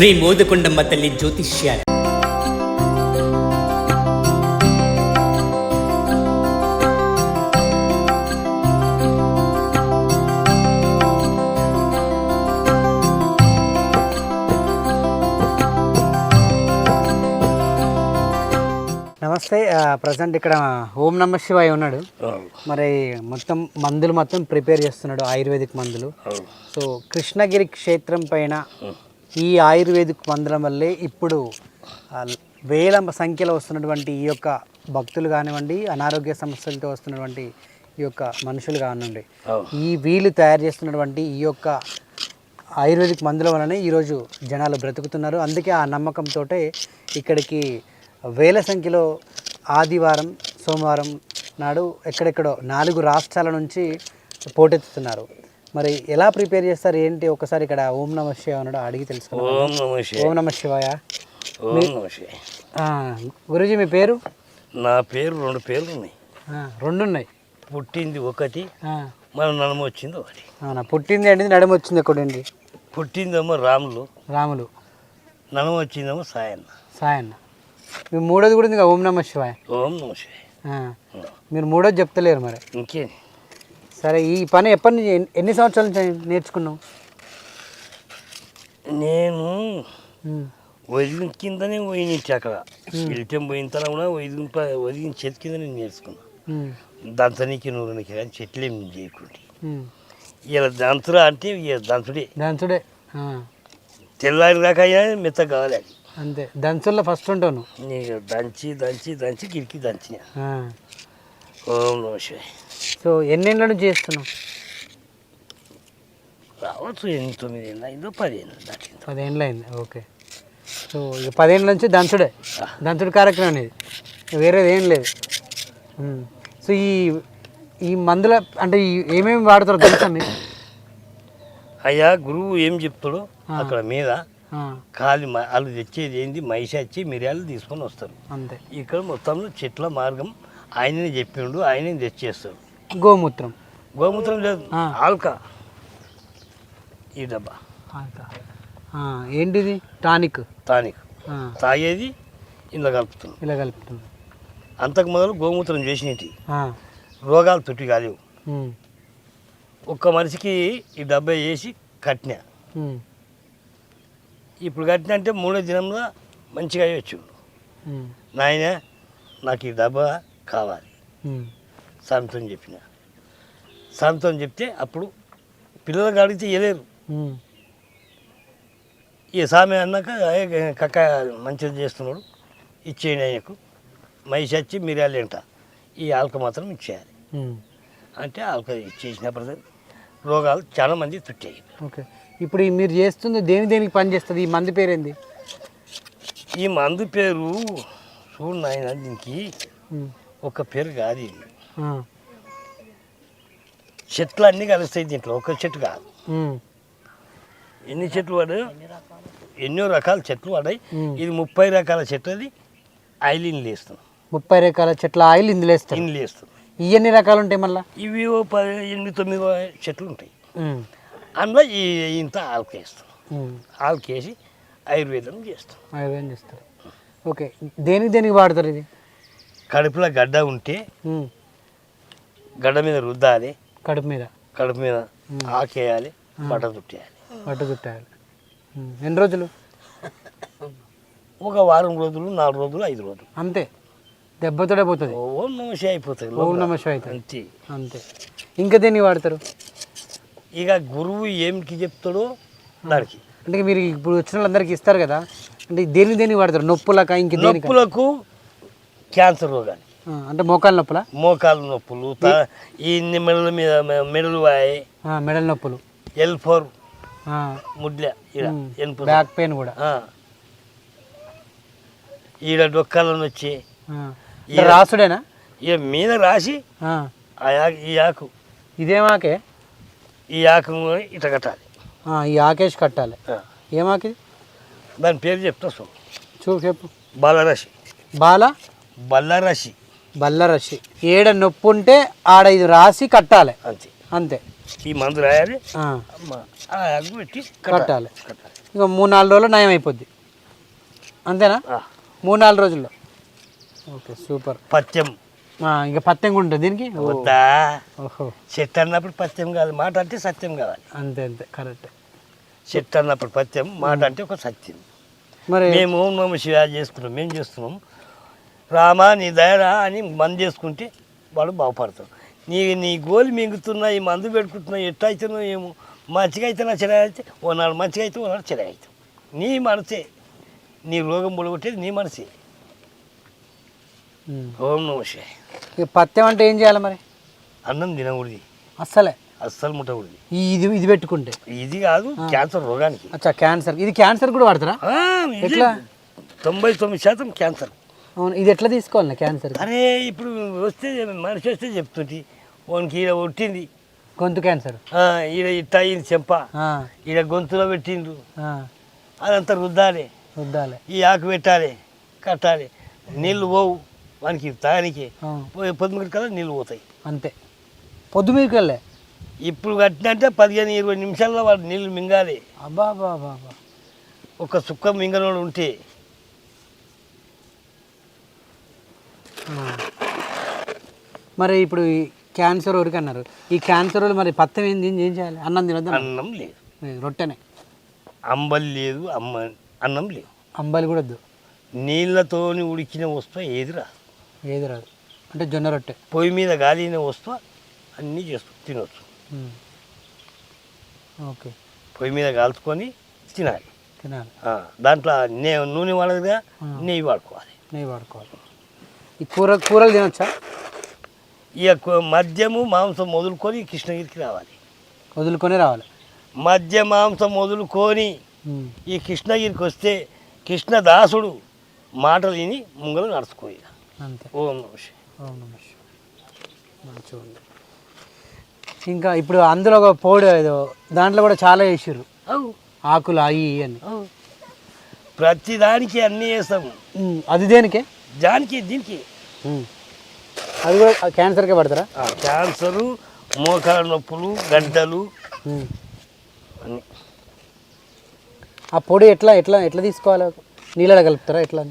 శ్రీ మోదకొండమ్మ తల్లి జ్యోతిష్యాల. నమస్తే ప్రజెంట్ ఇక్కడ ఓం నమ శివాయ ఉన్నాడు. మరి మొత్తం మందులు మొత్తం ప్రిపేర్ చేస్తున్నాడు ఆయుర్వేదిక్ మందులు. సో కృష్ణగిరి క్షేత్రం పైన ఈ ఆయుర్వేదిక్ మందుల వల్లే ఇప్పుడు వేల సంఖ్యలో వస్తున్నటువంటి ఈ యొక్క భక్తులు కానివ్వండి అనారోగ్య సమస్యలతో వస్తున్నటువంటి ఈ యొక్క మనుషులు కానివ్వండి ఈ వీళ్ళు తయారు చేస్తున్నటువంటి ఈ యొక్క ఆయుర్వేదిక్ మందుల వలనే ఈరోజు జనాలు బ్రతుకుతున్నారు. అందుకే ఆ నమ్మకంతో ఇక్కడికి వేల సంఖ్యలో ఆదివారం సోమవారం నాడు ఎక్కడెక్కడో నాలుగు రాష్ట్రాల నుంచి పోటెత్తుతున్నారు. మరి ఎలా ప్రిపేర్ చేస్తారు? ఏంటి? ఒకసారి ఇక్కడ ఓం నమ శివాయ ఉన్నాడు అడిగి తెలుసుకున్నాం ఓం నమ శివాయ. ఓం నమ శివాయ. ఓం నమ గురూజీ మీ పేరు? నా పేరు రెండు పేర్లు ఉన్నాయి రెండు ఉన్నాయి పుట్టింది ఒకటి మన నడమ వచ్చింది ఒకటి. అవునా? పుట్టింది ఏంటి నడుము వచ్చింది ఎక్కడండి పుట్టిందేమో రాములు. రాములు. నడమ వచ్చిందేమో సాయన్న. సాయన్న. మీ మూడోది కూడా ఓం నమ శివాయ. ఓం నమ శివాయ. మీరు మూడోది చెప్తలేరు మరి. ఇంకేం సరే ఈ పని ఎప్పటి నుంచి ఎన్ని- సంవత్సరాల నుంచి నేర్చుకున్నావు? నేను వదిలిన కిందనే పోయినిచ్చి అక్కడ. ఇల్టం పోయిన తర్వాత కూడా వదిలిన ప- వదిలిన చెట్టు కింద నేను నేర్చుకున్నా దంతనికి నూనెకి కానీ చెట్లు ఏం చేయకుంటే. ఉమ్. ఇలా దంతురా అంటే ఇక దంతుడే. దంచుడే ఆ, తెల్లారి దాకా మెత్త కావాలి అది. అంతే. దంచుల్లో ఫస్ట్ ఉంటావు నువ్వు? నీకు దంచి దంచి దంచి గిరికి దంచిన. ఓం నమ శివాయ. సో ఎన్నేళ్ళ నుంచి చేస్తున్నావు? రావచ్చు ఎనిమిది తొమ్మిది ఏళ్ళు అయిందో పది ఏళ్ళు దాటింది పదేళ్ళు అయింది ఓకే. సో ఇక పదేళ్ళ నుంచి దంచుడే దంచుడు కార్యక్రమం అనేది. ఇక వేరేది ఏం లేదు. ఉమ్. సో ఈ ఈ మందుల అంటే ఈ- ఏమేమి వాడతారో తెలుసా మీకు? అయ్యా గురువు ఏం చెప్తాడో అక్కడ మీద ఆ, కాలి మ- వాళ్ళు తెచ్చేది ఏంది? వచ్చి మిరియాలు తీసుకొని వస్తారు. అంతే. ఇక్కడ మొత్తంలో చెట్ల మార్గం ఆయననే చెప్పిండు ఆయనే తెచ్చేస్తాడు. గోమూత్రం. గోమూత్రం లేదు. ఆల్కా. ఈ డబ్బా. ఆక. ఆ, ఏంటిది? టానిక్. టానిక్. తాగేది ఇందులో కలుపుతున్నాం ఇలా కలుపుతుంది. అంతకు మొదలు గోమూత్రం చేసినవి ఆ, రోగాలు తుట్టి కాలేవు. ఒక్క మనిషికి ఈ డబ్బా వేసి కట్టినా. ఇప్పుడు కట్టిన అంటే మూడో దినంలో మంచిగా అయ్యొచ్చు నాయన నాకు ఈ డబ్బా కావాలి. ఉమ్, సంతం చెప్పిన. సంతం చెప్తే అప్పుడు పిల్లలకు అడిగితే ఇవ్వలేరు ఈ సామె అన్నాక "ఏ, కక్క మంచిది చేస్తున్నాడు. ఇచ్చేయండి ఆయనకు. మైసి వచ్చి మిరియాలు ఏంట ఈ ఆల్క మాత్రం ఇచ్చేయాలి. అంటే ఆల్క ఇచ్చేసినప్పుడు రోగాలు చాలా మంది తుట్టాయి ఓకే. ఇప్పుడు ఈ మీరు చేస్తుంది దేని దేనికి పని చేస్తుంది? ఈ మంది పేరేంది? ఈ మందు పేరు చూడు నాయన దీనికి ఒక పేరు కాదు చెట్లు అన్నీ కలుస్తాయి దీంట్లో ఒక చెట్టు కాదు. ఎన్ని చెట్లు పడాయి ఎన్నో రకాల? చెట్లు పడాయి ఉమ్. ఇది ముప్పై రకాల చెట్లది ఆయిల్ ఇన్లు వేస్తాం ముప్పై రకాల చెట్ల ఆయిల్ ఇందులో వేస్తారు. ఇన్లు వేస్తాం ఇవి ఎన్ని రకాలు ఉంటాయి మళ్ళా? ఇవి ఓ పది ఎనిమిది తొమ్మిది చెట్లు ఉంటాయి. అందులో ఈ ఇంత ఆల్క వేస్తాం ఉమ్, ఆల్క వేసి ఆయుర్వేదం చేస్తాం ఆయుర్వేదం చేస్తారు. ఓకే. దేనికి దేనికి వాడతారు ఇది? కడుపులో గడ్డ ఉంటే గడ్డ మీద రుద్దాలి. కడుపు మీద. కడుపు మీద ఆకేయాలి బట్ట చుట్టేయాలి పట్టు చుట్టాలి ఎన్ని రోజులు? ఒక వారం రోజులు నాలుగు రోజులు ఐదు రోజులు. అంతే. దెబ్బతోనే పోతుంది. ఓం నమసి అయిపోతుంది ఓం నమ శివాయ అవుతుంది అంతే. అంతే. ఇంకా దేనికి వాడతారు? ఇక గురువు ఏమికి చెప్తాడో దానికి. అంటే మీరు ఇప్పుడు వచ్చిన వాళ్ళందరికీ ఇస్తారు కదా? అంటే దేని దేనికి వాడతారు? నొప్పులక ఇంక నొప్పులకు క్యాన్సర్ రోగాలు ఆ, అంటే మోకాలు నొప్పుల? మోకాలు నొప్పులు ఈ మెడల మీద మెడలు వాయి. మెడల్ నొప్పులు. ఎల్ ఫోర్ ముడ్ల బ్యాక్ పెయిన్ కూడా. ఈడ డొక్కాలను వచ్చి. అంటే రాసుడేనా? ఇక మీద రాసి ఆ. ఆ యాకు ఈ ఆకు ఇదేమాకే? ఈ ఆకు ఇట కట్టాలి. ఈ ఆకేష్ కట్టాలి. ఏమాకి దాని పేరు చెప్తా సో చూ చెప్పు. బలరసి బాల? బల్లరసి బల్లరసి ఏడ నొప్పి ఉంటే ఆడ ఇది రాసి కట్టాలి. అంతే. అంతే. ఈ మందు రాయాలి. పెట్టి కట్టాలి. ఇక మూడు నాలుగు రోజుల్లో నయం అయిపోద్ది. అంతేనా? మూడు నాలుగు రోజుల్లో. Okay super. పత్యం. ఇంకా పత్యం ఉంటుంది దీనికి? ఓహో. చెట్టు అన్నప్పుడు పత్యం కాదు. మాట అంటే సత్యం కావాలి. అంతే అంతే. కరెక్ట్. చెట్టు అన్నప్పుడు పత్యం మాట అంటే ఒక సత్యం. మరి మేము నమ శివాయ చేసుకున్నాం మేము చేస్తున్నాం. రామా నీ దయరా అని మందు చేసుకుంటే వాడు బాగుపడతాడు. నీ నీ గోలి మింగుతున్నా ఈ మందు పెట్టుకుంటున్నా ఎట్ట అవుతున్నావు ఏమో. మంచిగా అయితే నా చెడ అయితే ఓనాడు మంచిగా అయితే ఓనాడు చెడ అవుతావు నీ మనసే. నీ రోగం పొడగొట్టేది నీ మనసే. ఓం నమ శివాయ. ఇక పత్యం అంటే ఏం చేయాలి మరి? అన్నం తినకూడదు. అస్సలే? అస్సలు ముట్టకూడదు. ఇది ఇది పెట్టుకుంటే? ఇది కాదు క్యాన్సర్ రోగానికి. అచ్చా క్యాన్సర్. ఇది క్యాన్సర్ కూడా వాడతారా? ఎట్లా? తొంభై తొమ్మిది శాతం క్యాన్సర్. అవును ఇది ఎట్లా తీసుకోవాలి క్యాన్సర్ అరే ఇప్పుడు వస్తే మనిషి వస్తే చెప్తుంటి వానికి ఈడ కొట్టింది. గొంతు క్యాన్సర్. ఈడ ఇట్ట అయింది చెంప. ఈడ గొంతులో పెట్టిండ్రు. అదంతా రుద్దాలి. రుద్దాలి. ఈ ఆకు పెట్టాలి కట్టాలి. నీళ్ళు పోవు. వానికి తానికి పొద్దుమిటి కదా నీళ్ళు పోతాయి. అంతే. పొద్దు మీదకి వెళ్ళే ఇప్పుడు కట్టినంటే పదిహేను ఇరవై నిమిషాల్లో వాడు నీళ్ళు మింగాలి. అబ్బా అబ్బా. ఒక సుక్క మింగనోడు ఉంటే మరి ఇప్పుడు క్యాన్సర్ వరకు అన్నారు ఈ క్యాన్సర్ వాళ్ళు మరి పత్తం ఏంది ఏం చేయాలి? అన్నం తినద్దు? అన్నం లేదు. రొట్టెనే. అంబలి లేదు అమ్మ అన్నం లేదు. అంబాలి కూడా వద్దు. నీళ్ళతోని ఉడికిన వస్తువు ఏది రాదు. ఏది రాదు. అంటే జొన్న రొట్టె. పొయ్యి మీద గాలిన వస్తువు అన్నీ చేస్తూ తినవచ్చు ఉమ్. ఓకే. పొయ్యి మీద కాల్చుకొని తినాలి. తినాలి. దాంట్లో నే నూనె వాడదుగా నెయ్యి వాడుకోవాలి. నెయ్యి వాడుకోవాలి. ఈ కూర కూరలు తినొచ్చా? ఇక మద్యము మాంసం మొదలుకొని కృష్ణగిరికి రావాలి. వదులుకొని రావాలి. మద్య మాంసం మొదలుకొని ఉమ్. ఈ కృష్ణగిరికి వస్తే కృష్ణదాసుడు మాటలు విని ముంగలు నడుచుకోయి అంతే. ఓం నమః శివాయ. ఓం నమః శివాయ. మంచిగా ఉంది ఇంకా ఇప్పుడు అందులో ఒక పౌడు ఏదో దాంట్లో కూడా చాలా వేసిర్రు అవు. ఆకులు అవి అని. అవు. ప్రతి దానికి అన్నీ వేస్తాము అది దేనికే? దానికి దీనికి. అది కూడా క్యాన్సర్కే పడతారా? క్యాన్సరు మోకాల నొప్పులు గడ్డలు. అన్నీ. ఆ పొడి ఎట్లా ఎట్లా ఎట్లా తీసుకోవాలి? నీళ్ళలో కలుపుతారా ఎట్లా?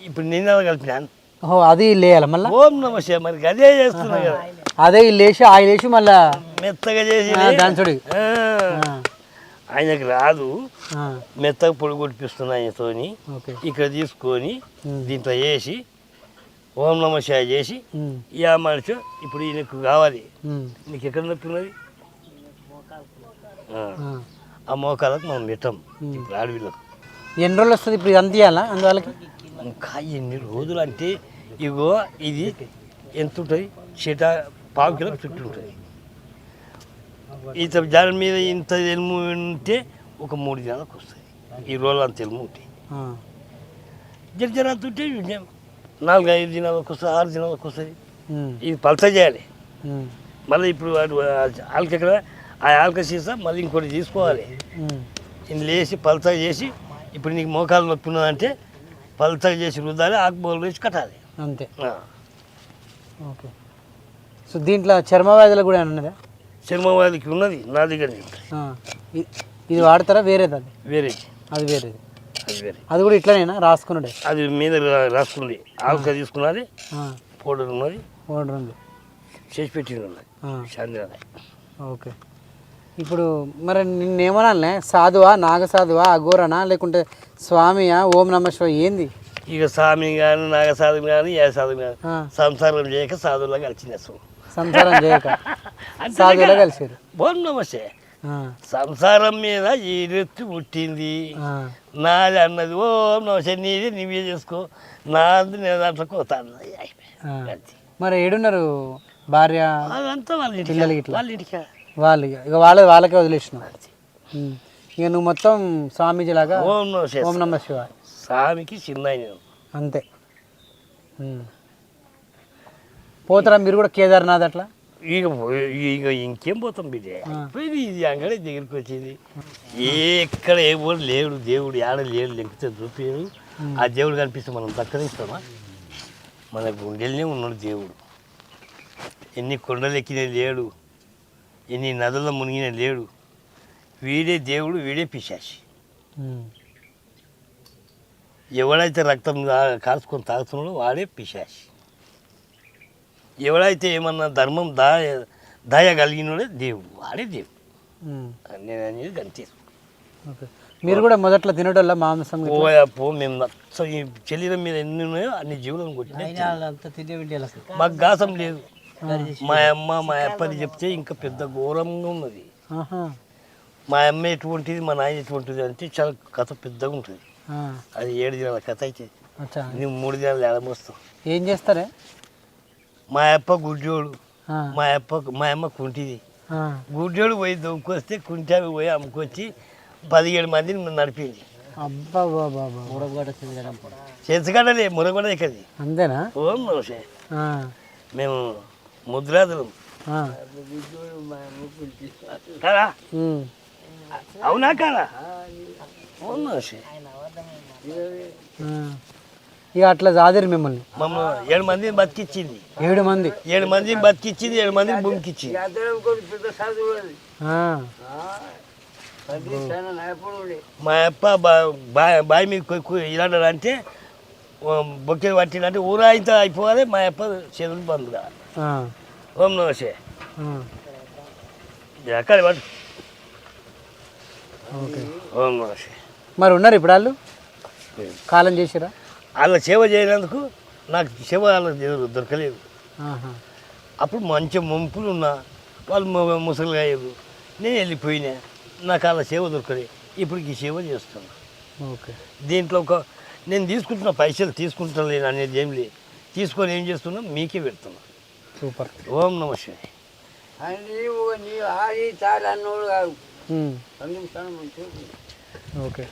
ఇప్పుడు నిన్న కలిపినాను ఓహో అది లేయాలి మళ్ళీ? ఓం నమ మరి గదే చేస్తున్నా కదా. అదే వేసి ఆయిల్ వేసి మళ్ళా మెత్తగా చేసి ఆ, ఆ, ఆయనకు రాదు. మెత్తగా పొడి కొట్టిపిస్తున్నా ఆయనతోని ఇక్కడ తీసుకొని. దీంట్లో వేసి ఓం నమ శివ చేసి ఆ మనిషి ఇప్పుడు ఈయనకు కావాలి. నీకు ఎక్కడ నొప్పి ఉన్నది ఆ, మోకాలకు మనం పెట్టాం. ఇప్పుడు ఆడవిళ్ళకు ఎన్ని రోజులు వస్తుంది ఇప్పుడు ఇవ్వాలా అందువల్లకి ఇంకా ఎన్ని రోజులు అంటే ఇగో ఇది ఎంత ఉంటుంది? చీట పావు కిలో చుట్టూ ఉంటుంది. ఇంత దాని మీద ఇంత ఎలుము ఉంటే ఒక మూడు దినాలకు వస్తుంది ఈ రోజులు అంత ఎలుము ఉంటాయి జర జర అంత ఉంటే నాలుగు ఐదు దినాలకు వస్తుంది ఆరు దినాలకు వస్తుంది ఇది పలత చేయాలి. మళ్ళీ ఇప్పుడు ఆల్క ఎక్కడ? ఆ ఆల్క సీసా మళ్ళీ ఇంకోటి తీసుకోవాలి. ఇది లేచి పలతగా చేసి ఇప్పుడు నీకు మోకాలు నొప్పి ఉన్నదంటే పలతగా చేసి రుద్దాలి ఆకుబోలు వేసి కట్టాలి. అంతే. ఓకే. సో దీంట్లో చర్మ వ్యాధులు కూడా ఉన్నదా చర్మవాదికి ఉన్నది నా దగ్గర ఇది వాడతారా? వేరేది అది? వేరే అది వేరేది. అది వేరే. అది కూడా ఇట్లనేనా? రాసుకున్నాడే అది మీద రాసుకుంది. ఆల్క తీసుకున్నది. ఆ, పౌడర్ ఉన్నది. పౌడర్ ఉంది. చేసి పెట్టింది ఉన్నది. చాంద్రాలయ ఓకే. ఇప్పుడు మరి నిన్నేమనాలనే? సాధువా? నాగసాధువా? అఘోరనా? లేకుంటే స్వామియా? ఓం నమ ఏంది? ఇక స్వామి కానీ నాగసాధుని కానీ ఏ సాధుని కానీ సంసారం చేయక సాధువులా కలిసింది అసలు సంసారం చేయక. సాధువులో కలిసారు బోన్ నమస్తే సంసారం మీద ఈ రెత్తు పుట్టింది. నాది అన్నది ఓ నమస్తే నీది నువ్వే చేసుకో. నాది నేను దాంట్లో పోతాను. ఆ. మరి ఏడున్నారు భార్య? అదంతా వాళ్ళ పిల్లలకి ఇట్లా? వాళ్ళ ఇంటికి? వాళ్ళు ఇక వాళ్ళ వాళ్ళకే వదిలేసినావు ఉమ్. ఇక నువ్వు మొత్తం స్వామీజీ లాగా ఓం నమస్తే ఓం నమ శివ స్వామికి చిన్న అంతే. పోతారా మీరు కూడా కేదార్నాథ్ అట్లా? ఇక ఇక ఇంకేం పోతాం బిడ్డ? ఆ. పోయింది ఇది అంగడే దగ్గరికి వచ్చింది. ఎక్కడ ఏ కూడా లేడు దేవుడు ఆడ లేడు లెక్కితే చూపించడు ఆ దేవుడు కనిపిస్తే మనం దక్కనిస్తామా మన గుండెలనే ఉన్నాడు దేవుడు. ఎన్ని కొండలు ఎక్కిన లేడు ఎన్ని నదుల్లో మునిగిన లేడు. వీడే దేవుడు వీడే పిశాచి. ఉమ్. ఎవడైతే రక్తం కాల్చుకొని తాగుతున్నాడో వాడే పిశాచి. ఎవడైతే ఏమన్నా ధర్మం దాయ దయ కలిగినోడే దేవుడు వాడే దేవుడు. నేను అనేది ఓకే. మీరు కూడా మొదట్లో తినటోళ్ళ మాంసం? పోయాపో మేము నచ్చ ఈ శరీరం మీద ఎన్ని ఉన్నాయో అన్ని జీవులను కొట్టిన మాకు గాసం లేదు. మా అమ్మ మా అప్పని చెప్తే ఇంకా పెద్ద ఘోరంగా ఉన్నది. మా అమ్మ ఎటువంటిది మా నాయన ఎటువంటిది అంటే చాలా కథ పెద్దగా ఉంటుంది. ఆ. అది ఏడు దినాల కథ అయితే. నువ్వు మూడు దినాలు ఏడమోస్తావు ఏం చేస్తారే? మా అప్ప గుడ్డోడు ఆ. మా అప్ప మా అమ్మ కుంటిది ఆ. గుడ్డోడు పోయి దొంకొస్తే కుంటావి పోయి అమ్ముకొచ్చి పదిహేడు మందిని నడిపింది అబ్బా బాబా మురగడ ఇక్కడి అంతేనా ఓం. మేము ముద్రాదులు. కదా. అవునా కదా ఓం. ఇక అట్లా చాదిరు మిమ్మల్ని. మమ్మల్ని ఏడు మందిని బతికిచ్చింది. ఏడు మంది. ఏడు మందిని బతికిచ్చింది ఏడు మందిని భూమికిచ్చింది. మా అప్ప బావి మీద ఇలాంటి అంటే బొక్కెలు పట్టినంటే ఊరాయితో అయిపోవాలి మా అప్ప చేతులు బంద్ కావాలి. ఓం నమస్తే ఆ. ఎక్కడ పట్టు ఓకే. ఓం నమస్తే మరి ఉన్నారు ఇప్పుడు వాళ్ళు? కాలం చేసిరా? వాళ్ళ సేవ చేయనందుకు నాకు సేవ వాళ్ళకి దొరకలేదు. అప్పుడు మంచి ముంపులు ఉన్నా వాళ్ళు ము- ముసలిగా అయ్యారు నేను వెళ్ళిపోయినా నాకు వాళ్ళ సేవ దొరకలేదు. ఇప్పుడు ఈ సేవ చేస్తాను ఓకే. దీంట్లో ఒక నేను తీసుకుంటున్న పైసలు తీసుకుంటలేను అనేది ఏం లేదు. తీసుకొని ఏం చేస్తున్నా మీకే పెడుతున్నా. సూపర్. ఓం నమ శివాయ. ఉమ్. ఓకే.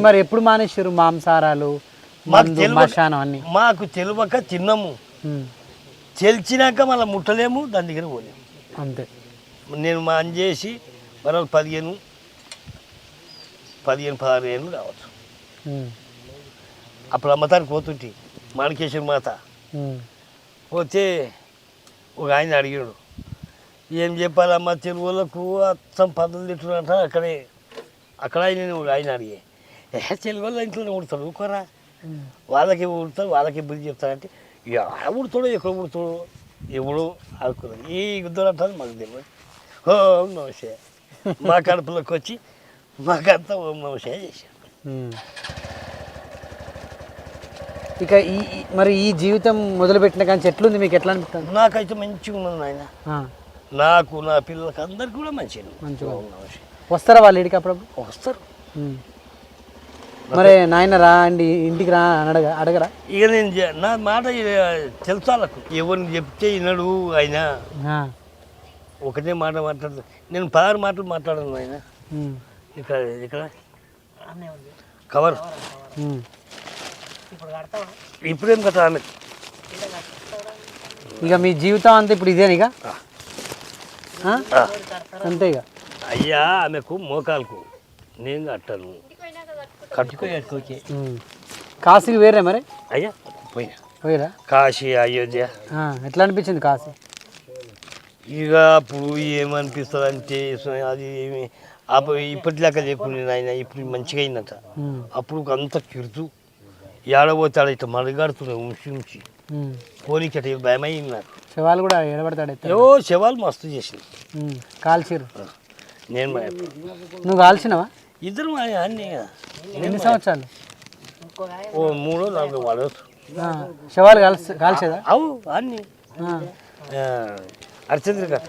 మరి ఎప్పుడు మానేసారు మాంసాహారాలు మాకు తెలియక మాకు తెలియక తిన్నాము. తెలిసినాక మళ్ళీ ముట్టలేము దాని దగ్గర పోలేము అంతే నేను మా అని చేసి మరో పదిహేను పదిహేను పదహారు ఏళ్ళు రావచ్చు. అప్పుడు అమ్మతానికి పోతుంటే మాణికేశ్వర మాత. పోతే ఒక ఆయన అడిగాడు ఏం చెప్పాలమ్మా తెలుగులకు అచ్చం పద్ధతులు తిట్టుకుంటా అక్కడే అక్కడ ఆయన ఒక ఆయన అడిగే ఏ తెలుగు వాళ్ళు ఇంట్లోనే ఉడతాడు ఊరుకోరా ఉమ్. వాళ్ళకి ఉడతారు వాళ్ళకి బుద్ధి చెప్తారంటే ఎక్కడ ఉడతాడో ఎక్కడ ఉడతాడో ఎవడో అనుకున్నాడు ఈ గుద్దలు అంటారు మాకు తెలియదు. ఓం నమస్తే మా కడుపులోకి వచ్చి మాకంతా ఓం నమస్తే చేశారు. ఇక ఈ మరి ఈ జీవితం మొదలుపెట్టిన కానీ ఎట్లుంది మీకు? ఎట్లా అనిపిస్తుంది? నాకైతే మంచిగా ఉన్నది నాయన. ఆ. నాకు నా పిల్లలకి అందరికి కూడా మంచిగా మంచిగా వస్తారా వాళ్ళ ఇంటికి అప్పుడప్పుడు? వస్తారు. మరి నాయన రా అండి ఇంటికి రా అని అడగ అడగరా? ఇక నేను నా మాట ఇక తెలుసు వాళ్ళకు ఎవరిని చెప్తే వినడు ఆయన. ఒకటే మాట మాట్లాడదు. నేను పదహారు మాటలు మాట్లాడను ఆయన. ఇక్కడ ఇక్కడ. కవర్. ఇప్పుడేం కథ ఆమె? ఇక మీ జీవితం అంతా ఇప్పుడు ఇదేనా ఇక. అంతే ఇక. అయ్యా ఆమెకు మోకాలకు నేను కట్టాను. ఉమ్. కాశీకి వేరే మరి? అయ్యా. పోయినా. పోయిరా కాశీ అయోధ్య. ఎట్లా అనిపించింది కాశీ? ఇక అప్పుడు ఏమనిపిస్తుంది అంటే అది ఏమి అప్పుడు ఇప్పటిలాగా లేకుండా ఆయన ఇప్పుడు మంచిగా అయిందట. అప్పుడు అంత కిరుతు ఏడబోతే ఆడ ఇట్లా మడగాడుతున్నాయి ఉంచి ఉంచి. ఉమ్. పోనీకట భయమైంది నాకు. శవాలు కూడా ఎడబడతాడు ఎత్తాడు. ఏవో శవాలు మస్తు చేసింది ఉమ్. కాల్చిర్రు. నేను. నువ్వు కాల్చినవా? ఇద్దరు మా అన్నీ కదా. ఎన్ని సంవత్సరాలు? ఓ మూడో నాలుగో ఆ, శవాలు కాల్చ కాల్చేదా? అవు అన్నీ. ఆ, అర్చంద్ర గారు.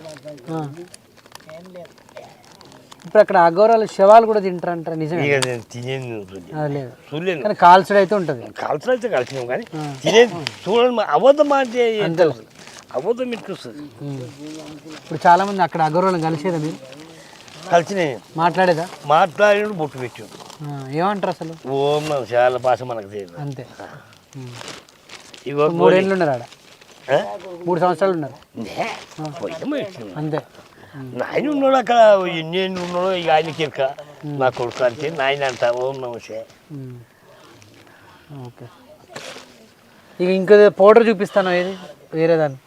ఇప్పుడు అక్కడ అఘోరాలు శవాలు కూడా తింటారంటారు? నిజమే. ఇక నేను తినేది ఉంటుంది అది లేదు. చూడలేను. కానీ కాల్చడం అయితే ఉంటుంది. కాల్చడం అయితే కలిసినాం కానీ తినేది చూడండి మా అబద్ధం అంటే ఏం అంతే. తెలుసు అబద్ధం ఉమ్. ఇప్పుడు చాలా మంది అక్కడ అఘోరాలను కలిసేదా మీరు? కలిసిన మాట్లాడేదా? మాట్లాడినప్పుడు బొట్టు పెట్టాడు. ఆ, ఏమంటారు అసలు? ఓం నమ చాలా భాష మనకు తెలియదు. అంతే. ఇగో మూడేళ్ళు ఉన్నారు ఆడ? మూడు సంవత్సరాలు ఉన్నారు. అంతే. నాయన ఉన్నాడు అక్కడ నేను ఉన్నాడు ఇక ఆయనకి ఇరక నా కొడుకు అంటే నాయన అంట ఓం నమస్తే. ఓకే. ఇక ఇంకో పౌడర్ చూపిస్తాను ఏది? వేరే దాన్ని.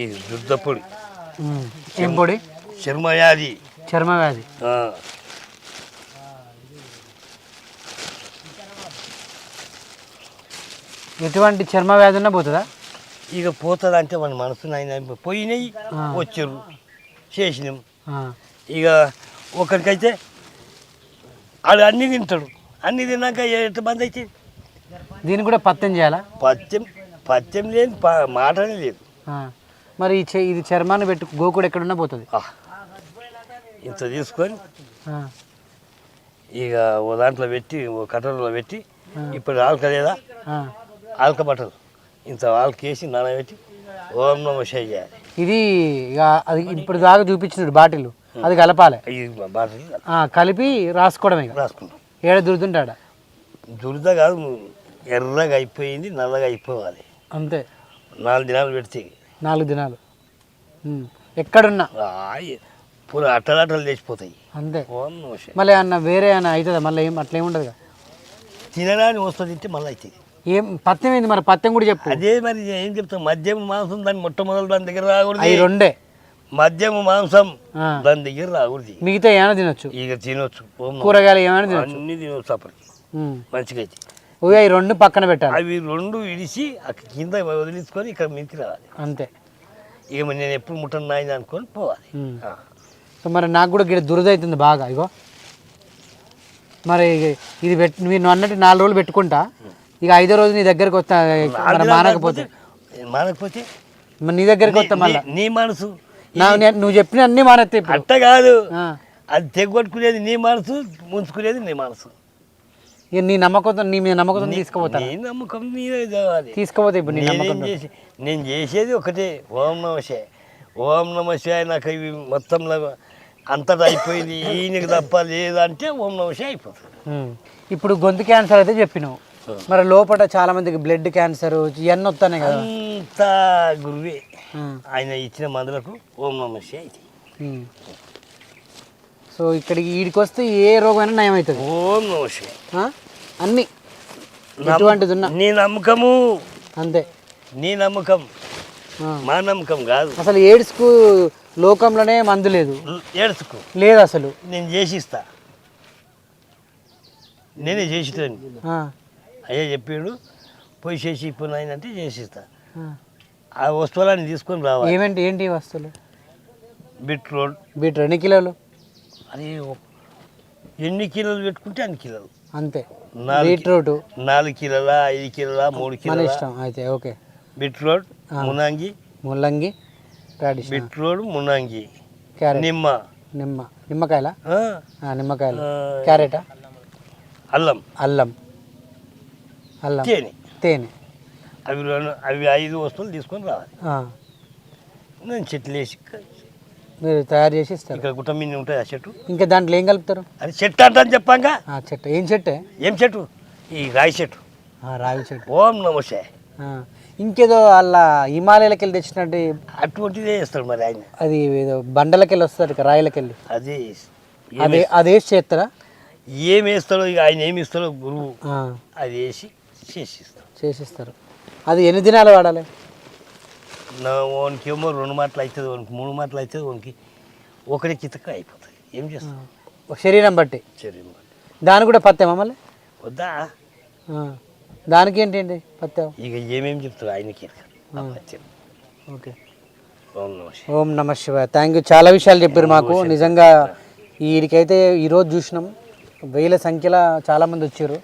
ఇది దుర్దపొడి ఉమ్. ఏం పొడి? చర్మవ్యాధి. చర్మ వ్యాధి ఆ, ఎటువంటి చర్మ వ్యాధి ఉన్నా పోతుందా? ఇక పోతుంది అంటే మన మనసు ఆయన పోయినాయి వచ్చారు చేసినాం. ఆ. ఇక ఒకరికైతే ఆడు అన్ని తింటాడు. అన్ని తిన్నాక బంద్ అయితే దీన్ని కూడా పత్యం చేయాలా? పత్యం పత్యం లేదు ప- మాటనే లేదు. ఆ. మరి ఇది చర్మాన్ని పెట్టు గోకుడు ఎక్కడున్నా పోతుంది. ఇంత తీసుకొని. ఇక ఓ దాంట్లో పెట్టి ఓ కట్టడలో పెట్టి ఇప్పుడు ఆల్క లేదా. ఆల్క బట్టలు. ఇంత ఆల్క వేసి నానబెట్టి ఓం నమ చేయాలి ఇది ఇక అది ఇప్పుడు దాకా చూపించినాడు బాటిల్. అది కలపాలి. బాటలు కలిపి రాసుకోవడమే రాసుకుంటాం. ఏడ దురుతుంటాడ దురద కాదు ఎర్రగా అయిపోయింది నల్లగా అయిపోవాలి. అంతే. నాలుగు దినాలు పెడితే నాలుగు దినాలు. ఉమ్. ఎక్కడున్నా? అట్టలాటలు తెచ్చిపోతాయి. అంతే. ఓం మళ్ళీ అన్న వేరే అన్న అవుతుందా మళ్ళీ ఏం అట్లా ఏముండదు కదా తినడానికి వస్తుంది తింటే మళ్ళీ అవుతుంది ఏం పత్యం ఏంది మరి? పత్యం కూడా చెప్పు. అదే మరి ఏం చెప్తాం మద్యం మాంసం దాని మొట్టమొదటి దాని దగ్గర రాకూడదు. అవి రెండే. మద్యం మాంసం ఆ. దాని దగ్గర రాకూడదు. మిగతా ఏమైనా తినొచ్చు. ఇక తినొచ్చు. ఓం కూరగాయలు ఏమైనా తినొచ్చు. అన్ని తినొచ్చు అప్పటికి. ఉమ్. మంచిగా అయితే అవి రెండు పక్కన పెట్టాలి. అవి రెండు ఇడిచి అక్కడ కింద వదిలించుకొని ఇక్కడ మీదకి రావాలి. అంతే. ఇక నేను ఎప్పుడు ముట్టను నాయన అనుకొని పోవాలి. సో మరి నాకు కూడా గిడ దురద అవుతుంది బాగా ఇగో. మరి ఇది పెట్ మీరు నువ్వు అన్నట్టు నాలుగు రోజులు పెట్టుకుంటా. ఇక ఐదో రోజు నీ దగ్గరకు వస్తా మానకపోతే మానకపోతే? మరి నీ దగ్గరికి వస్తా మళ్ళీ? నీ మనసు. నా నేను- నువ్వు చెప్పిన అన్ని ఇప్పుడు. అట్ట కాదు. అది తెగొట్టుకునేది నీ మనసు ముంచుకునేది నీ మనసు. ఇక నీ నమ్మకంతో నీ మీద నమ్మకంతో తీసుకుపోతా నీ నమ్మకం నీదే కావాలి. తీసుకుపోతే ఇప్పుడు నీ నేనేం నమ్మకంతో. చేసి నేను చేసేది ఒకటే. ఓం నమ శివాయ. ఓం నమ శివాయ నాకు ఇవి మొత్తం అంతటా అయిపోయింది. ఈయనకి తప్ప లేదంటే ఓం నమ శివాయ అయిపోతుంది. ఇప్పుడు గొంతు క్యాన్సర్ అయితే చెప్పినావు. మరి లోపల చాలా మందికి బ్లడ్ క్యాన్సర్ ఇవన్నీ వస్తున్నాయి కదా. అంత గురువే. ఆయన ఇచ్చిన మందులకు ఓం నమ శివాయ. ఉమ్. సో ఇక్కడికి వీడికి వస్తే ఏ రోగమైనా నయం అవుతుంది ఓం? అన్ని. ఎటువంటిది ఉన్నా నీ నమ్మకము. అంతే. నీ నమ్మకం. మా నమ్మకం కాదు. అసలు ఎయిడ్స్కు లోకంలోనే మందు లేదు. ఏడుచుకో లేదు అసలు. నేను చేసిస్తా. నేనే ఆ. అయ్యా చెప్పాడు పోయి చేసి ఇప్పుడు అంటే చేసిస్తా. ఆ. ఆ వస్తువులని తీసుకొని రావాలి. ఏమేంటి ఏంటి వస్తువులు? బీట్రూట్. బీట్ ఎన్ని కిలోలు? అది ఎన్ని కిలోలు పెట్టుకుంటే అన్ని కిలోలు. అంతే. బీట్రూట్ నాలుగు కిలోల ఐదు కిలోల మూడు కిలోల. ఇష్టం అయితే ఓకే. బీట్రూట్. మునంగి. ముల్లంగి బీట్రూట్ మునంగి. క్యారెట్. నిమ్మ. నిమ్మ. నిమ్మకాయల? నిమ్మకాయలు. క్యారెటా? అల్లం. అల్లం. అల్లం. తేనె. తేనె. అవి అవి ఐదు వస్తువులు తీసుకొని రావాలి. నేను చెట్లు వేసి మీరు తయారు చేసి ఇస్తారు. ఇక్కడ గుట్ట మీద ఉంటాయి ఆ చెట్టు? ఇంకా దాంట్లో ఏం కలుపుతారు? అది చెట్టు అంటాను చెప్పాక ఆ చెట్టు. ఏం చెట్టే? ఏం చెట్టు? ఈ రాయి చెట్టు. ఆ, రావి చెట్టు. ఓం నమస్తే ఆ. ఇంకేదో అలా హిమాలయాలకు వెళ్ళి తెచ్చినట్టు అటువంటిదే వేస్తాడు మరి ఆయన. అది ఏదో బండలకి వెళ్ళి వస్తారు ఇక రాయలకి వెళ్ళి అది అదే అది వేసి చేస్తారా? ఏం వేస్తాడో ఇక ఆయన ఏమి ఇస్తాడో గురువు ఆ, అది వేసి చేసిస్తాడు చేసిస్తారు. అది ఎన్ని దినాలు వాడాలి? నా ఓనికి ఏమో రెండు మాటలు అవుతుంది ఓనికి మూడు మాటలు అవుతుంది ఓనికి. ఒకరి కితక అయిపోతుంది ఏం చేస్తాం శరీరం బట్టి. సరే దానికి కూడా పత్యమా మళ్ళీ? వద్దా. దానికి ఏంటి ఏంటి పత్యం ఇక ఏమేమి చెప్తాడు ఆయనకి. ఓకే. ఓం నమ శివాయ. థ్యాంక్ యూ చాలా విషయాలు చెప్పారు మాకు. నిజంగా వీడికైతే ఈరోజు చూసినాం. వేల సంఖ్యలో చాలామంది వచ్చారు.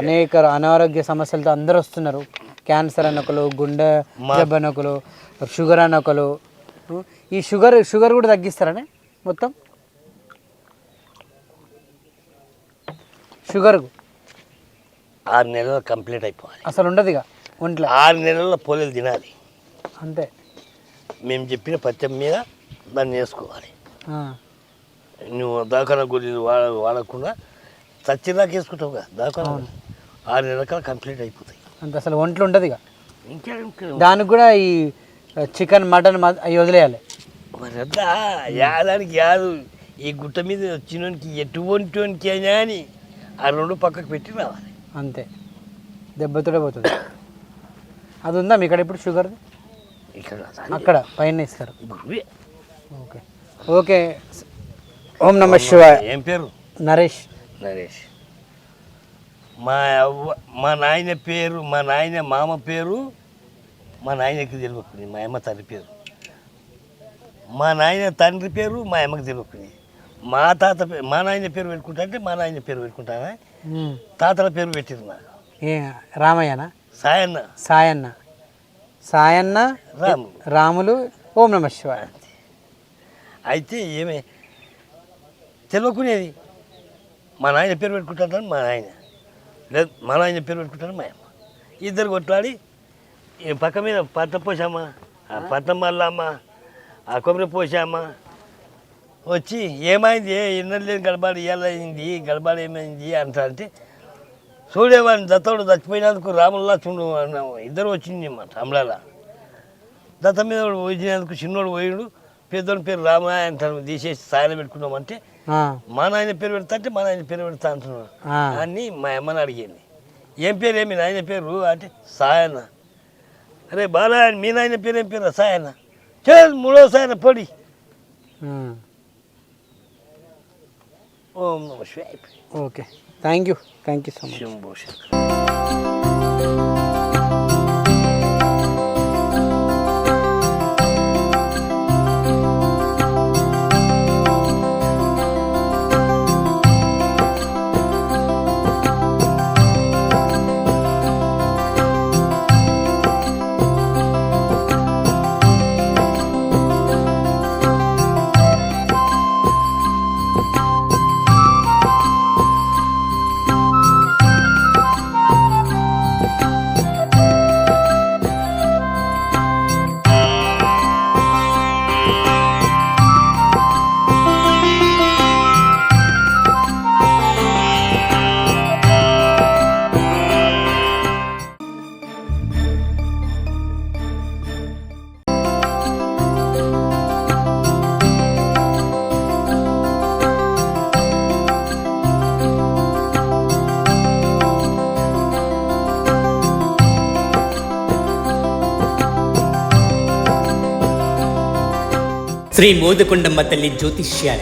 అనేక అనారోగ్య సమస్యలతో అందరు వస్తున్నారు. క్యాన్సర్ అని ఒకరు గుండె జబ్బు అని ఒకరు షుగర్ అని ఒకరు ఈ షుగర్ షుగర్ కూడా తగ్గిస్తారనే మొత్తం? షుగర్ ఆరు నెలలు కంప్లీట్ అయిపోవాలి. అసలు ఉండదు ఇక ఒంట్లో. ఆరు నెలల్లో పోలేలు తినాలి. అంతే. మేము చెప్పిన పత్యం మీద దాన్ని వేసుకోవాలి. నువ్వు దాకాన గురించి వాడ వాడకుండా చచ్చిరాక వేసుకుంటావు కదా ఆరు నెలల కంప్లీట్ అయిపోతాయి. అంతే అసలు ఒంట్లో ఉండదు ఇక. దానికి కూడా ఈ చికెన్ మటన్ అవి వదిలేయాలి. యాదానికి యాదు. ఈ గుట్ట మీద వచ్చినోనికి ఎటువంటివానికి అయినా అని ఆ రెండు పక్కకు పెట్టి రావాలి. అంతే. దెబ్బతోనే పోతుంది. అది ఉందా మీ ఇక్కడ ఇప్పుడు షుగర్? ఇక్కడ అక్కడ పైన ఇస్తారు. గురువే. ఓకే. ఓకే. ఓం నమ శివాయ. ఏం పేరు? నరేష్. నరేష్. మా అవ్వ మా నాయన పేరు మా నాయన మామ పేరు మా నాయనకి తెలియకుంది మా అమ్మ తండ్రి పేరు. మా నాయన తండ్రి పేరు మా అమ్మకి తెలియకుంది మా తాత పే- మా నాయన పేరు పెట్టుకుంటా అంటే మా నాయన పేరు పెట్టుకుంటానా. తాతల పేరు పెట్టింది నాకు ఏ రామయ్యనా? సాయన్న. సాయన్న. సాయన్న రాము రాములు ఓం నమ శివాయ. అయితే ఏమే తెలియకునేది. మా నాయన పేరు పెట్టుకుంటాను మా నాయన. లేదు మా నాయన పేరు పెట్టుకుంటారు? మా అమ్మ. ఇద్దరు కొట్లాడి ఈ పక్క మీద పట్ట పోసామా ఆ పట్నం మల్లమ్మ ఆ కొబ్బరి పోసామా వచ్చి ఏమైంది? ఏ ఇన్నర్ లేని గడబాడు ఇవాళ గడబాడు ఏమైంది అంటారంటే చూడేవాడిని దత్తోడు చచ్చిపోయినందుకు రాముల్లా చూడు అన్నాము. ఇద్దరు వచ్చింది అన్నమాట అమలాల దత్త మీద వచ్చినందుకు పోయినందుకు చిన్నోడు పోయిడు పెద్దోడి పేరు రామాయ అంటారు తీసేసి సాయన పెట్టుకున్నామంటే మా నాయన పేరు పెడతా అంటే మా నాయన పేరు పెడతా అంటున్నాడు. ఆ. అని మా అమ్మని అడిగింది. ఏం పేరు? ఏమి? నాయన పేరు? అంటే సాయన అరే బాలా మీ నాయన పేరు ఏం పేరు సాయన చల్ మూడో సాయన పొడి. ఓం నమ శివాయ. Okay. Thank you thank you so much Shambho Shri Modakondamma తల్లి జ్యోతిష్యాల